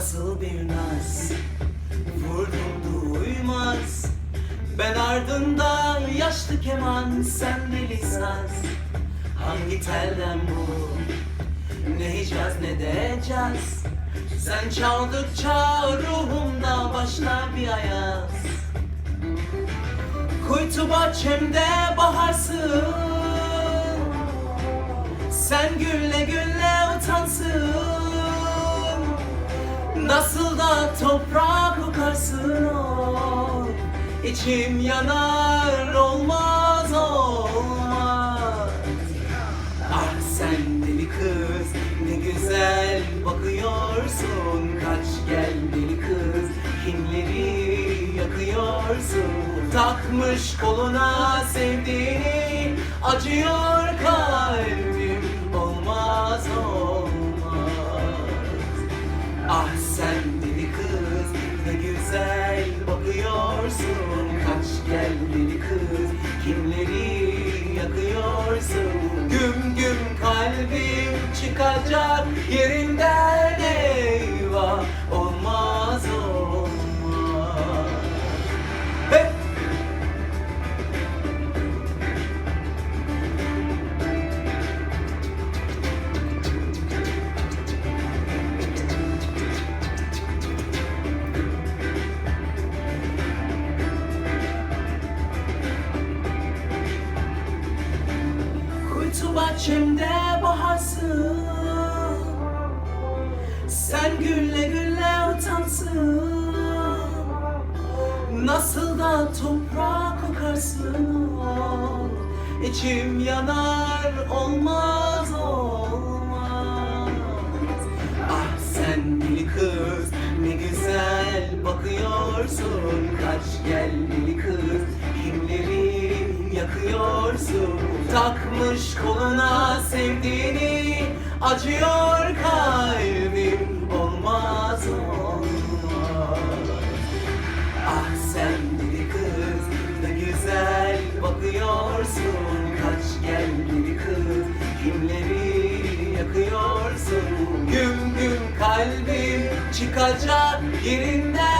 nasıl bir naz Vurdum duymaz. Ben ardında yaşlı keman Sen deli saz Hangi telden bu? Ne Hicaz ne de caz. Sen çaldıkça ruhumda başlar bir ayaz. Kuytu bahçemde baharsın. Sen gülle gülle utansın Toprağa kokarsın o. İçim yanar olmaz olmaz. Ah sen deli kız ne güzel bakıyorsun. Kaç gel deli kız kimleri yakıyorsun? Takmış koluna sevdiğini acıyor yakıyorsun Güm güm kalbim çıkacak yerinden Kuytu bahçemde baharsın. Sen gülle gülle utansın Nasıl da toprağa kokarsın. İçim yanar olmaz olmaz. Ah sen deli kız ne güzel bakıyorsun. Kaç gel deli kız kimleri yakıyorsun Takmış koluna sevdiğini acıyor kalbim Olmaz olmaz. Ah sen deli kız ne güzel bakıyorsun. Kaç gel deli kız kimleri yakıyorsun? Güm güm kalbim çıkacak yerinden